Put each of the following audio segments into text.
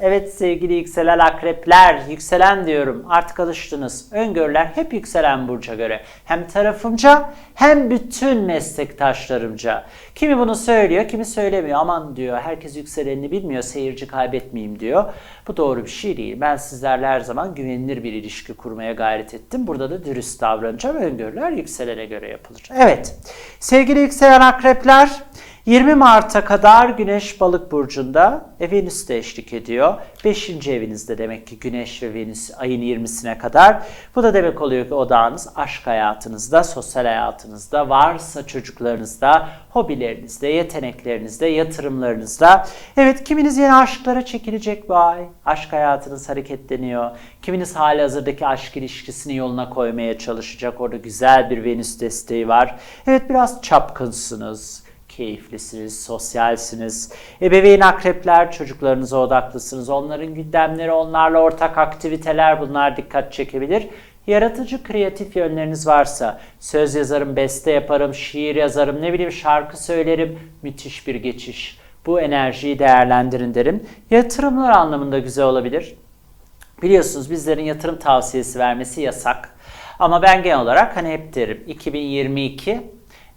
Evet sevgili yükselen akrepler, yükselen diyorum artık alıştınız. Öngörüler hep yükselen burca göre. Hem tarafımca hem bütün meslektaşlarımca. Kimi bunu söylüyor, kimi söylemiyor. Aman diyor herkes yükselenini bilmiyor, seyirci kaybetmeyeyim diyor. Bu doğru bir şey değil. Ben sizlerle her zaman güvenilir bir ilişki kurmaya gayret ettim. Burada da dürüst davranacağım. Öngörüler yükselene göre yapılır. Evet sevgili yükselen akrepler 20 Mart'a kadar Güneş Balık burcunda e, Venüs de eşlik ediyor. 5. evinizde demek ki Güneş ve Venüs ayın 20'sine kadar. Bu da demek oluyor ki odağınız aşk hayatınızda, sosyal hayatınızda, varsa çocuklarınızda, hobilerinizde, yeteneklerinizde, yatırımlarınızda. Evet kiminiz yeni aşklara çekilecek bu ay. Aşk hayatınız hareketleniyor. Kiminiz hali hazırdaki aşk ilişkisini yoluna koymaya çalışacak. Orada güzel bir Venüs desteği var. Evet biraz çapkınsınız keyiflisiniz, sosyalsiniz. Ebeveyn akrepler, çocuklarınıza odaklısınız. Onların gündemleri, onlarla ortak aktiviteler bunlar dikkat çekebilir. Yaratıcı, kreatif yönleriniz varsa, söz yazarım, beste yaparım, şiir yazarım, ne bileyim şarkı söylerim, müthiş bir geçiş. Bu enerjiyi değerlendirin derim. Yatırımlar anlamında güzel olabilir. Biliyorsunuz bizlerin yatırım tavsiyesi vermesi yasak. Ama ben genel olarak hani hep derim 2022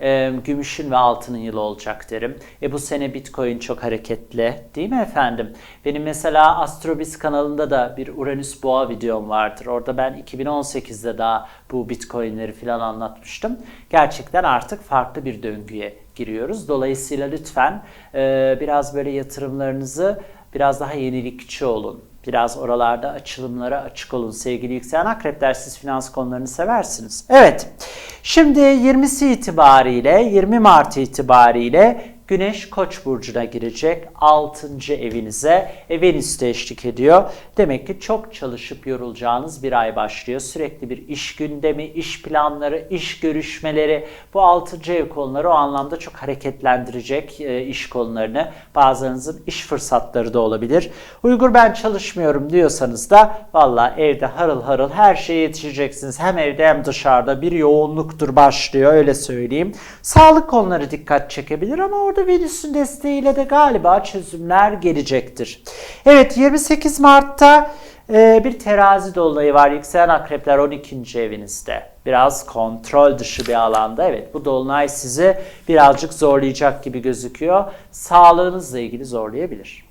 e, gümüşün ve altının yılı olacak derim. E bu sene Bitcoin çok hareketli değil mi efendim? Benim mesela Astrobiz kanalında da bir Uranüs Boğa videom vardır. Orada ben 2018'de daha bu Bitcoin'leri falan anlatmıştım. Gerçekten artık farklı bir döngüye giriyoruz. Dolayısıyla lütfen e, biraz böyle yatırımlarınızı biraz daha yenilikçi olun. Biraz oralarda açılımlara açık olun sevgili yükselen akrepler siz finans konularını seversiniz. Evet şimdi 20'si itibariyle 20 Mart itibariyle Güneş Koç burcuna girecek 6. evinize. E, Venüs de eşlik ediyor. Demek ki çok çalışıp yorulacağınız bir ay başlıyor. Sürekli bir iş gündemi, iş planları, iş görüşmeleri bu 6. ev konuları o anlamda çok hareketlendirecek e, iş konularını. Bazılarınızın iş fırsatları da olabilir. Uygur ben çalışmıyorum diyorsanız da valla evde harıl harıl her şeye yetişeceksiniz. Hem evde hem dışarıda bir yoğunluktur başlıyor öyle söyleyeyim. Sağlık konuları dikkat çekebilir ama orada Venüs'ün desteğiyle de galiba çözümler gelecektir. Evet 28 Mart'ta e, bir terazi dolunayı var. Yükselen akrepler 12. evinizde. Biraz kontrol dışı bir alanda. Evet bu dolunay sizi birazcık zorlayacak gibi gözüküyor. Sağlığınızla ilgili zorlayabilir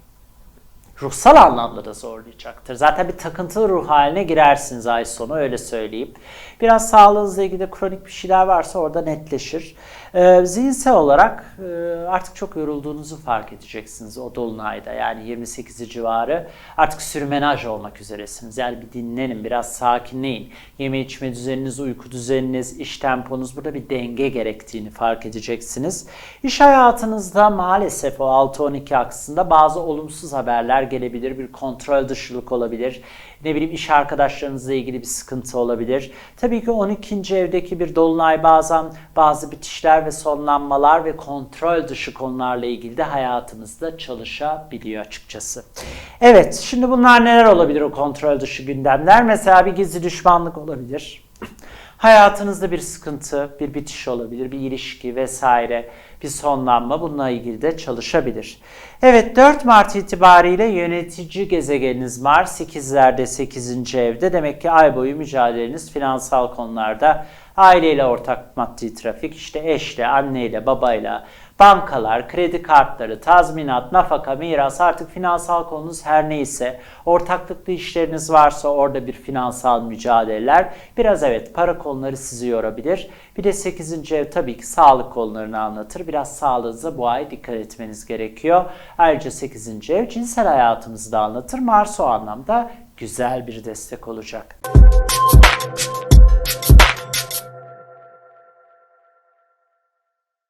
ruhsal anlamda da zorlayacaktır. Zaten bir takıntılı ruh haline girersiniz ay sonu öyle söyleyeyim. Biraz sağlığınızla ilgili kronik bir şeyler varsa orada netleşir. Ee, zihinsel olarak e, artık çok yorulduğunuzu fark edeceksiniz o dolunayda. Yani 28 civarı artık sürmenaj olmak üzeresiniz. Yani bir dinlenin, biraz sakinleyin. Yeme içme düzeniniz, uyku düzeniniz, iş temponuz burada bir denge gerektiğini fark edeceksiniz. İş hayatınızda maalesef o 6-12 aksında bazı olumsuz haberler gelebilir. Bir kontrol dışılık olabilir. Ne bileyim iş arkadaşlarınızla ilgili bir sıkıntı olabilir. Tabii ki 12. evdeki bir dolunay bazen bazı bitişler ve sonlanmalar ve kontrol dışı konularla ilgili de hayatımızda çalışabiliyor açıkçası. Evet şimdi bunlar neler olabilir o kontrol dışı gündemler? Mesela bir gizli düşmanlık olabilir. Hayatınızda bir sıkıntı, bir bitiş olabilir, bir ilişki vesaire, bir sonlanma bununla ilgili de çalışabilir. Evet 4 Mart itibariyle yönetici gezegeniniz Mars 8'lerde 8. evde. Demek ki ay boyu mücadeleniz finansal konularda aileyle ortak maddi trafik, işte eşle, anneyle, babayla, bankalar, kredi kartları, tazminat, nafaka, miras artık finansal konunuz her neyse, ortaklıklı işleriniz varsa orada bir finansal mücadeleler. Biraz evet para konuları sizi yorabilir. Bir de 8. ev tabii ki sağlık konularını anlatır. Biraz sağlığınıza bu ay dikkat etmeniz gerekiyor. Ayrıca 8. ev cinsel hayatımızı da anlatır. Mars o anlamda güzel bir destek olacak.